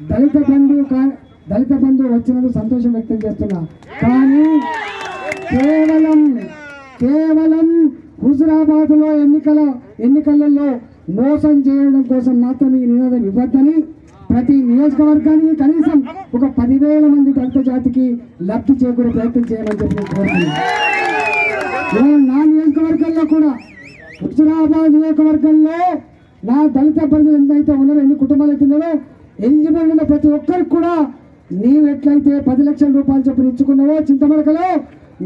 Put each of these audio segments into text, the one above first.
దళిత బంధు దళిత బంధు వచ్చినందుకు సంతోషం వ్యక్తం చేస్తున్నా. కానీ కేవలం కేవలం హుజురాబాద్లో ఎన్నికల ఎన్నికలలో మోసం చేయడం కోసం మాత్రం ఈ నినాదం ఇవ్వద్దని ప్రతి నియోజకవర్గానికి కనీసం ఒక పదివేల మంది దళిత జాతికి లబ్ధి చేకూరే ప్రయత్నం చేయమని చెప్పి కోరుతున్నాను. నా నియోజకవర్గంలో కూడా హుజురాబాద్ నియోజకవర్గంలో నా దళిత ప్రజలు ఎంతైతే ఉన్నారో ఎన్ని కుటుంబాలు అయితే ఉన్నారో ఎలిజిబుల్ ఉన్న ప్రతి ఒక్కరికి కూడా నీవు ఎట్లయితే పది లక్షల రూపాయలు చొప్పున ఇచ్చుకున్నావో చింతమడకలో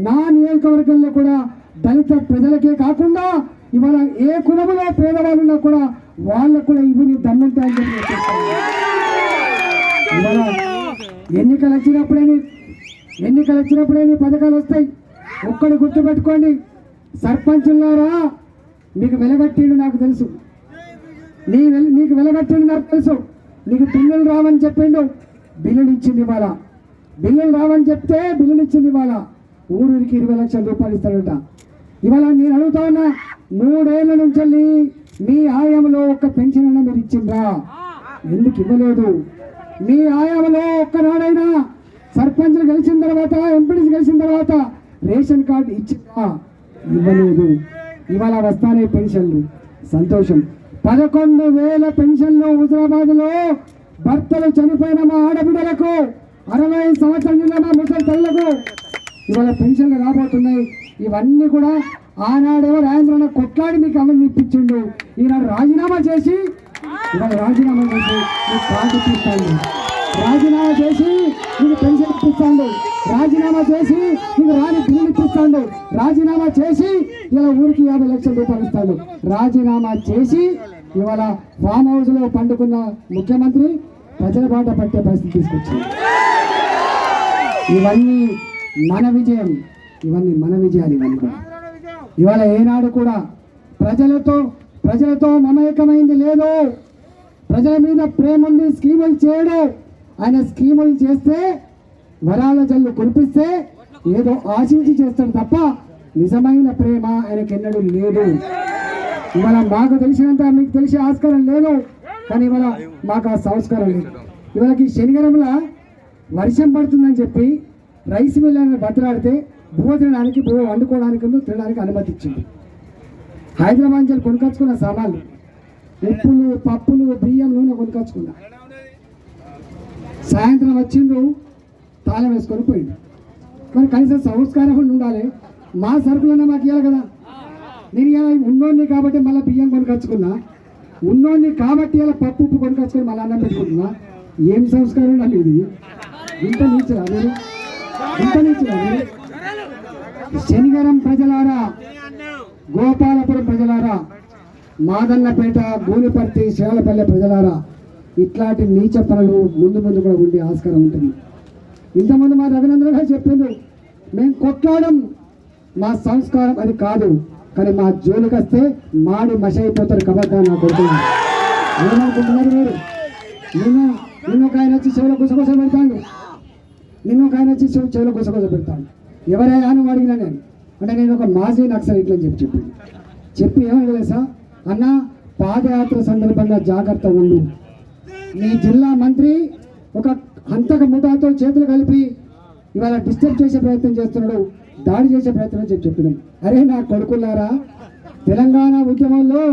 నా నియోజకవర్గంలో కూడా దళిత ప్రజలకే కాకుండా ఇవాళ ఏ కులములో పేదవాళ్ళు ఉన్నా కూడా వాళ్ళకు కూడా ఇవి నీ దమ్ముంటాయని చెప్పి ఇవాళ ఎన్నికలు వచ్చినప్పుడే ఎన్నికలు వచ్చినప్పుడే నీ పథకాలు వస్తాయి. ఒక్కడి గుర్తుపెట్టుకోండి సర్పంచులారా మీకు వెలగట్టిండు నాకు తెలుసు. నీ వెల నీకు వెలగట్టిండు నాకు తెలుసు. నీకు బిల్లులు రావని చెప్పిండు. బిల్లులు ఇచ్చింది ఇవాళ. బిల్లులు రావని చెప్తే బిల్లులు ఇచ్చింది ఇవాళ. ఊరికి ఇరవై లక్షల రూపాయలు ఇస్తాడట. ఇవాళ నేను అడుగుతా ఉన్నా మూడేళ్ళ నుంచి వెళ్ళి మీ ఆయంలో ఒక పెన్షన్ అన్న మీరు ఇచ్చిండ్రా? ఎందుకు ఇవ్వలేదు? మీ ఆయంలో ఒక్కనాడైనా సర్పంచ్లు గెలిచిన తర్వాత ఎంపీడీస్ గెలిచిన తర్వాత రేషన్ కార్డు ఇచ్చిందా? ఇవ్వలేదు. ఇవాళ వస్తానే పెన్షన్లు. సంతోషం. పదకొండు వేల పెన్షన్లు హుజరాబాద్లో భర్తలు చనిపోయిన మా ఆడబిడ్డలకు అరవై సంవత్సరాల నిండా మా ముసలి తల్లకు ఇవాళ పెన్షన్లు రాబోతున్నాయి. ఇవన్నీ కూడా ఆనాడేమో రాజేంద్రన్న కొట్లాడి మీకు అమలు ఇప్పించిండు ఈనాడు రాజీనామా చేసి ఇవాళ రాజీనామా చేసి మీకు కార్డు తీస్తాను రాజీనామా చేసి మీకు పెన్షన్ ఇప్పిస్తాడు. రాజీనామా చేసి మీకు రాని బిల్లు ఇప్పిస్తాడు. రాజీనామా చేసి ఇలా ఊరికి యాభై లక్షల రూపాయలు ఇస్తాడు. రాజీనామా చేసి ఇవాళ ఫామ్ హౌస్లో పండుకున్న ముఖ్యమంత్రి ప్రజల బాట పట్టే పరిస్థితి తీసుకొచ్చింది. ఇవన్నీ మన విజయం ఇవన్నీ మన విజయాలు ఇవన్నీ కూడా. ఇవాళ ఏనాడు కూడా ప్రజలతో ప్రజలతో మమేకమైంది లేదు. ప్రజల మీద ప్రేమ ఉంది స్కీములు చేయడు. ఆయన స్కీములు చేస్తే వరాల జల్లు కురిపిస్తే ఏదో ఆశించి చేస్తాడు తప్ప నిజమైన ప్రేమ ఆయనకెన్నడూ లేదు. ఇవాళ మాకు తెలిసినంత మీకు తెలిసే ఆస్కారం లేదు. కానీ ఇవాళ మాకు ఆ సంస్కారం లేదు. ఇవాళకి శనిగరంలో వర్షం పడుతుందని చెప్పి రైస్ మిల్లని బతలాడితే బువ్వ తినడానికి బువ్వ వండుకోవడానికి తినడానికి అనుమతి ఇచ్చింది. హైదరాబాద్ నుంచి కొనుకొచ్చుకున్న సామాన్లు ఉప్పులు పప్పులు బియ్యం నూనె కొనుకొచ్చుకున్నా. సాయంత్రం వచ్చిండు తాళం వేసుకొని పోయిండు మరి కనీసం సంస్కారం ఉండాలి. మా సరుకులన్నా మాకు ఇవ్వాలి కదా. నేను ఇలా ఉన్నోడిని కాబట్టి మళ్ళీ బియ్యం కొనుకొచ్చుకున్నా. ఉన్నోడిని కాబట్టి ఇలా పప్పు ఉప్పు కొనుకొచ్చుకొని మళ్ళీ అన్నం పెట్టుకుంటున్నా. ఏం సంస్కారం అండి ఇది? ఇంత నీచురా మీరు? ఇంత నీచురా మీరు? శనిగరం ప్రజలారా గోపాలపురం ప్రజలారా మాదన్నపేట గూనిపర్తి శేలపల్లె ప్రజలారా ఇట్లాంటి నీచ పనులు ముందు ముందు కూడా ఉండే ఆస్కారం ఉంటుంది. ఇంతమంది మా రఘునందన్ గారు చెప్పిండ్రు మేము కొట్లాడడం మా సంస్కారం అది కాదు. కానీ మా జోలికి వస్తే మాడి మష అయిపోతారు కబడ్డా నా కొడుకు. ఏమనుకుంటున్నారు మీరు? నిన్న నిన్న ఒక ఆయన వచ్చి చెవులో గుసగుస పెడతాడు. నిన్న ఒక ఆయన వచ్చి చెవు గుసగుస పెడతాడు. ఎవరైనా అని అడిగినా నేను. అంటే నేను ఒక మాజీ నక్సల్ ఇట్లా చెప్పి చెప్పి. చెప్పి ఏమని సార్? అన్న పాదయాత్ర సందర్భంగా జాగ్రత్త ఉండు. మీ జిల్లా మంత్రి ఒక హంతక ముఠాతో చేతులు కలిపి ఇవాళ డిస్టర్బ్ చేసే ప్రయత్నం చేస్తున్నాడు. దాడి చేసే ప్రయత్నం చెప్పి చెప్పినాం అరే నా కొడుకులారా తెలంగాణ ఉద్యమంలో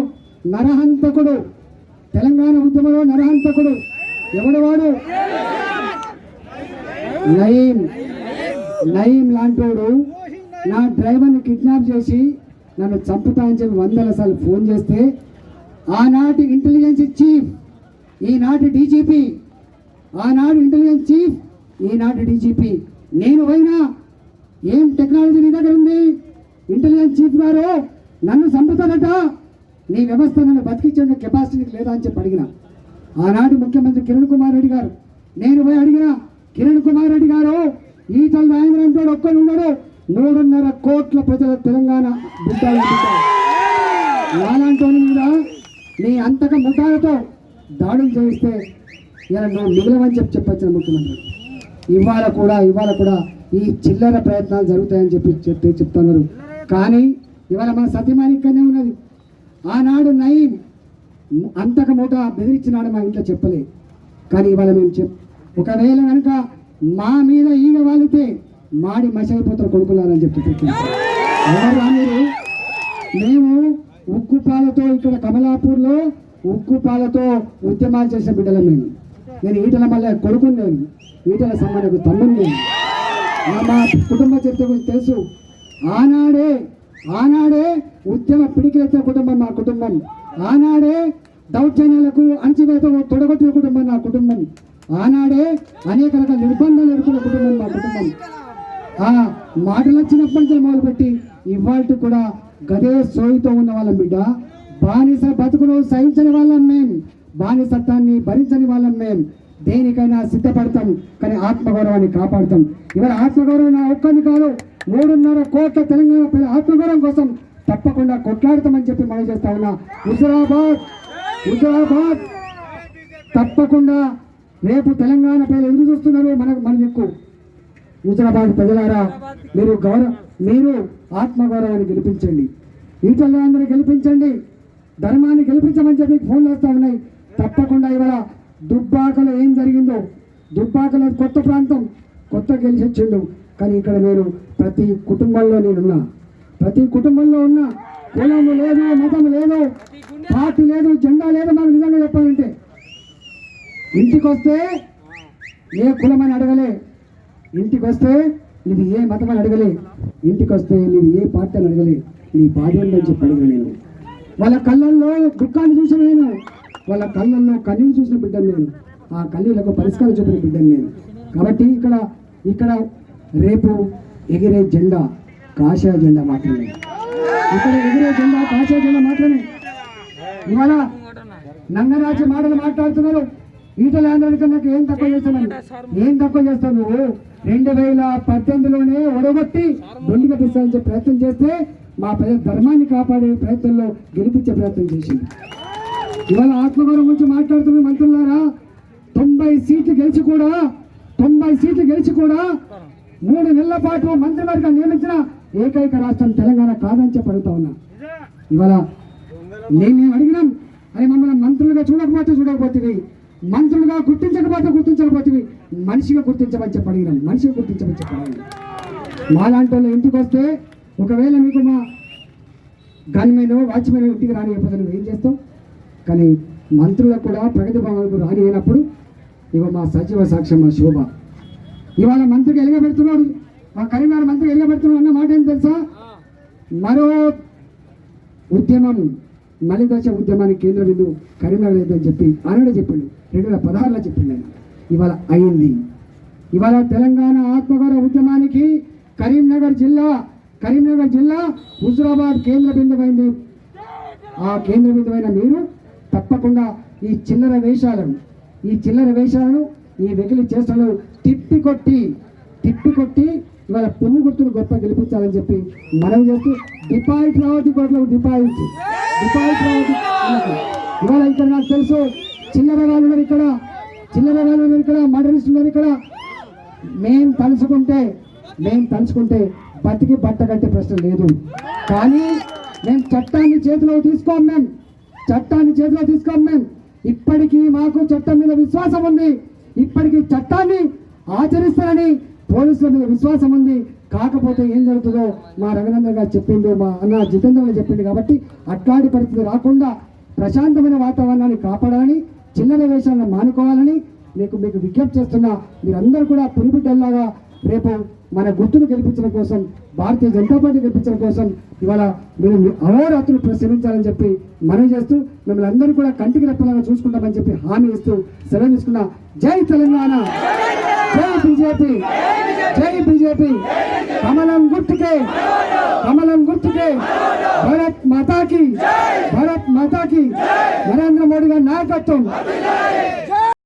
నరహంతకుడు తెలంగాణ ఉద్యమంలో నరహంతకుడు ఎవడు వాడు? నయీం. నయీం లాంటోడు నా డ్రైవర్ని కిడ్నాప్ చేసి నన్ను చంపుతా అని చెప్పి వందల సార్లు ఫోన్ చేస్తే ఆనాటి ఇంటెలిజెన్స్ చీఫ్ ఈనాటి డీజీపీ ఆనాడు ఇంటెలిజెన్స్ చీఫ్ ఈనాటి డీజీపీ నేను పోయినా ఏం టెక్నాలజీ నీ దగ్గర ఉంది? ఇంటెలిజెన్స్ చీఫ్ గారు నన్ను చంపుతారట. నీ వ్యవస్థ నన్ను బతికించే కెపాసిటీ నీకు లేదా అని చెప్పి అడిగిన. ఆనాటి ముఖ్యమంత్రి కిరణ్ కుమార్ రెడ్డి గారు నేను పోయి అడిగిన కిరణ్ కుమార్ రెడ్డి గారు ఈటల రాజేంద్ర అంటాడు ఒక్కడు ఉన్నాడు. మూడున్నర కోట్ల ప్రజల తెలంగాణ బిడ్డ నాలాంటి మీద నీ అంతక ముఠాలతో దాడులు చేయిస్తే ఇలా నువ్వు మిగిలవని చెప్పి చెప్పొచ్చిన ముఖ్యమంత్రి. ఇవాళ కూడా ఇవాళ కూడా ఈ చిల్లర ప్రయత్నాలు జరుగుతాయని చెప్పి చెప్తే చెప్తున్నారు. కానీ ఇవాళ మన సత్యమాని ఇక్కడనే ఉన్నది. ఆనాడు నయీం అంతక మూట బెదిరించినాడు మా ఇంట్లో చెప్పలే. కానీ ఇవాళ మేము చెప్ ఒకవేళ కనుక మా మీద ఈగ వాలితే మాడి మసైపోతారు కొడుకులారని చెప్పి పెట్టింది. మీరు మేము ఉక్కు పాలతో ఇక్కడ కమలాపూర్లో ఉక్కు పాలతో ఉద్యమాలు చేసిన బిడ్డలం మేము. నేను ఈటల మళ్ళీ కొడుకుని నేను ఈటల సమ్మకు తమ్ముని నేను. మా కుటుంబ చరిత్ర గురించి తెలుసు. ఆనాడే ఆనాడే ఉద్యమ పిడికిలెత్తిన కుటుంబం మా కుటుంబం. ఆనాడే దౌర్జన్యాలకు అణచివేత తొడగొట్టిన కుటుంబం నా కుటుంబం. ఆనాడే అనేక రకాల నిర్బంధాలు ఎదుర్కొన్న కుటుంబం మా కుటుంబం. ఆ మాటలు వచ్చినప్పటి నుంచి మొదలుపెట్టి ఇవాళ కూడా గదే సోయితో ఉన్న వాళ్ళం బిడ్డ. బానిస బతుకును సహించని వాళ్ళం మేం. బానిసత్వాన్ని భరించని వాళ్ళం మేం. దేనికైనా సిద్ధపడతాం కానీ ఆత్మగౌరవాన్ని కాపాడుతాం. ఇవాళ ఆత్మగౌరవం నా ఒక్కరిని కాదు మూడున్నర కోట్ల తెలంగాణ ప్రజల ఆత్మగౌరవం కోసం తప్పకుండా కొట్లాడతామని చెప్పి మనం చేస్తా ఉన్నా. హుజరాబాద్ హుజరాబాద్ తప్పకుండా రేపు తెలంగాణ ప్రజలు ఎదురు చూస్తున్నారు మనకు మన దిక్కు. హుజరాబాద్ ప్రజలారా మీరు గౌరవ మీరు ఆత్మగౌరవాన్ని గెలిపించండి. ఈటల అందరూ గెలిపించండి. ధర్మాన్ని గెలిపించమని చెప్పి ఫోన్లు వస్తూ ఉన్నాయి. తప్పకుండా ఇవాళ దుబ్బాకలో కొత్త ప్రాంతం కొత్త గెలిచి వచ్చిండు. కానీ ఇక్కడ నేను ప్రతి కుటుంబంలో నేనున్నా. ప్రతి కుటుంబంలో ఉన్న కులం లేదు మతం లేదు పార్టీ లేదు జెండా లేదు మాకు నిజంగా చెప్పాలంటే. ఇంటికి వస్తే ఏ కులం అని అడగలే. ఇంటికి వస్తే నీది ఏ మతం అని అడగలే. ఇంటికి వస్తే నీది ఏ పార్టీ అని అడగలే. నీ బాధ్యత అని చెప్పి అడిగిన నేను. వాళ్ళ కళ్ళల్లో దుఃఖాన్ని చూసిన నేను. వాళ్ళ కళ్ళల్లో కన్నీళ్ళు చూసిన బిడ్డను నేను. ఆ కన్నీళ్ళకు పరిష్కారం చూపిన బిడ్డను నేను. కాబట్టి ఇక్కడ ఇక్కడ రేపు ఎగిరే జెండా కాషాయ జెండా మాత్రమే. ఇక్కడ ఎగిరే జెండా కాషాయ జెండా మాత్రమే. ఇవాళ నంగరాజు మాటలు మాట్లాడుతున్నారు. ఈటల ఆంధ్రానికి నాకు ఏం తక్కువ చేస్తాను ఏం తక్కువ చేస్తావు నువ్వు? రెండు వేల పద్దెనిమిదిలోనే ఒడగొట్టి దొండిగా తీసుకోవాలని ప్రయత్నం చేస్తే మా ప్రజల ధర్మాన్ని కాపాడే ప్రయత్నంలో గెలిపించే ప్రయత్నం చేసింది. ఇవాళ ఆత్మగౌరవం గురించి మాట్లాడుతున్న మంత్రులారా తొంభై సీట్లు గెలిచి కూడా తొంభై సీట్లు గెలిచి కూడా మూడు నెలల పాటు మంత్రివర్గం నియమించిన ఏకైక రాష్ట్రం తెలంగాణ కాదని చెప్పి అడుగుతా ఉన్నా. ఇవాళ నేను మేము అడిగినాం అరే మమ్మల్ని మంత్రులుగా చూడకపోతే చూడకపోతే మంత్రులుగా గుర్తించకపోతే గుర్తించకపోతే మనిషిగా గుర్తించమని చెప్పి అడిగినాం మనిషిగా గుర్తించమని చెప్పి అడిగినాం. మాలాంటి వాళ్ళు ఇంటికి వస్తే ఒకవేళ మీకు మా గన్మెన్ వాచ్మెన్ ఇంటికి రానియకపోతే నువ్వు ఏం చేస్తావు కానీ మంత్రులకు కూడా ప్రగతి భవన్కు రానియనప్పుడు ఇగో మా సచివ సాక్ష్యం మా శోభ. ఇవాళ మంత్రికి ఎలగబెడుతున్నాడు. మా కరీంనగర్ మంత్రికి ఎలగబెడుతున్నాడు అన్న మాట ఏం తెలుసా? మరో ఉద్యమం మలిదశ ఉద్యమానికి కేంద్ర బిందువు కరీంనగర్ లేదని చెప్పి ఆనాడే చెప్పిండు. రెండు వేల పదహారులో చెప్పిండు ఆయన. ఇవాళ అయింది. ఇవాళ తెలంగాణ ఆత్మగౌరవ ఉద్యమానికి కరీంనగర్ జిల్లా కరీంనగర్ జిల్లా హుజురాబాద్ కేంద్ర బిందువైంది. ఆ కేంద్ర బిందువైన మీరు తప్పకుండా ఈ చిల్లర వేషాలను ఈ చిల్లర వేషాలను ఈ వెగిలి చేష్టలు తిప్పి కొట్టి తిప్పి కొట్టి ఇవాళ పువ్వు గుర్తులు గొప్ప గెలిపించాలని చెప్పి మనం చేస్తూ డిపాజిట్ రావద్దు కోట్లకు డిపాజిట్. డిపాజిట్ రావద్దు ఇవాళ ఇక్కడ నాకు తెలుసు చిల్లర వాళ్ళు ఉన్నారు ఇక్కడ. చిల్లర వాళ్ళు ఉన్నారు ఇక్కడ మర్డరిస్ట్ ఉన్నారు ఇక్కడ. మేము తలుచుకుంటే మేము తలుచుకుంటే బతికి బట్ట కట్టే ప్రశ్న లేదు. కానీ మేము చట్టాన్ని చేతిలో తీసుకోం మేము చట్టాన్ని చేతిలో తీసుకోం మేము ఇప్పటికీ మాకు చట్టం మీద విశ్వాసం ఉంది. ఇప్పటికీ చట్టాన్ని ఆచరిస్తారని పోలీసుల మీద విశ్వాసం ఉంది. కాకపోతే ఏం జరుగుతుందో మా రఘునందన్ గారు చెప్పిండు మా అన్న జితేంద్ర గారు చెప్పిండు కాబట్టి అట్లాంటి పరిస్థితి రాకుండా ప్రశాంతమైన వాతావరణాన్ని కాపాడాలని చిల్లర వేషాలను మానుకోవాలని మీకు మీకు విజ్ఞప్తి చేస్తున్నా. మీరందరూ కూడా పులిబిడ్డల్లాగా రేపు మన గుర్తును గెలిపించడం కోసం భారతీయ జనతా పార్టీ గెలిపించడం కోసం ఇవాళ మీరు మీ అహోరాత్రులు శ్రమించాలని చెప్పి మనవి చేస్తూ మిమ్మల్ని అందరూ కూడా కంటికి రెప్పలాగా చూసుకుంటామని చెప్పి హామీ ఇస్తూ సెలవు తీసుకున్న జై తెలంగాణ. జై బీజేపీ. జై బీజేపీ. కమలం గుర్తుకే. కమలం గుర్తుకే. భారత్ మాతాకి. భారత్ మాతాకి. నరేంద్ర మోడీ గారి నాయకత్వం.